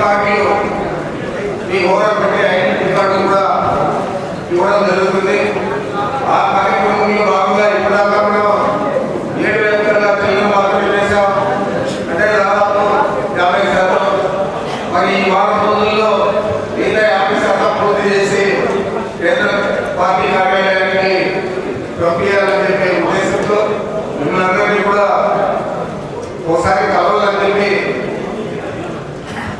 Identity కార్డులు మీ హోదా పెట్టే ఐడెంటిటీ కార్డులు కూడా ఇవ్వడం జరుగుతుంది. ఆ కార్యక్రమంలో భాగంగా ఇప్పటిదాకా మనం ఏడు వేల కన్నా చెల్లిన మాత్రమే చేశాం. అంటే దాదాపు యాభై శాతం. మరి ఈ వారం రోజుల్లో మిగతా యాభై శాతం పూర్తి చేసి కేంద్ర పార్టీ కార్యాలయానికి పంపించాలని చెప్పే ఉద్దేశంతో మిమ్మల్ని అందరినీ కూడా ఒకసారి కలవాలని చెప్పి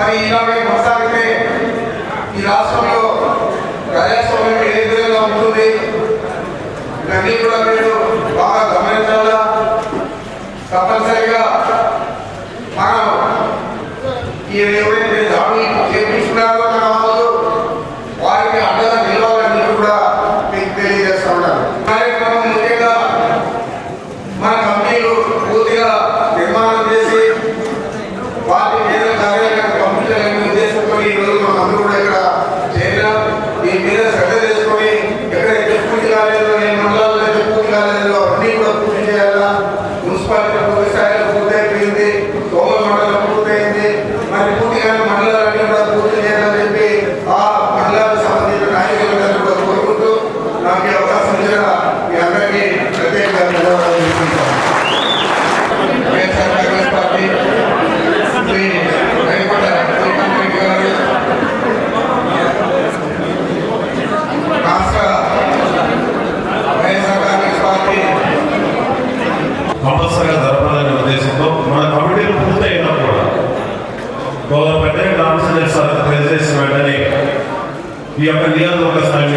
మరి ఇలాగే కొనసాగితే ఈ రాష్ట్రంలో ఇవన్నీ కూడా మీరు బాగా గమనించాలా? తప్పనిసరిగా మనం ఈ ఎవరైతే దాడులు చేపించుకున్నారో మన వాళ్ళు వారికి అండగా నిలవాలని కూడా మీకు తెలియజేస్తా ఉన్నారు కార్యక్రమం ముఖ్యంగా మన కంపెనీలు పూర్తిగా నిర్మాణం చేసి వాటి మీద కార్యాలయానికి పంపించాలనే ఉద్దేశంతో ఈ రోజు మనం అందరూ కూడా ఇక్కడ చేరినాం దీని మీద శ్రద్ధ sale de los ricos ఈ యొక్క నియోజకవర్గ స్థాయి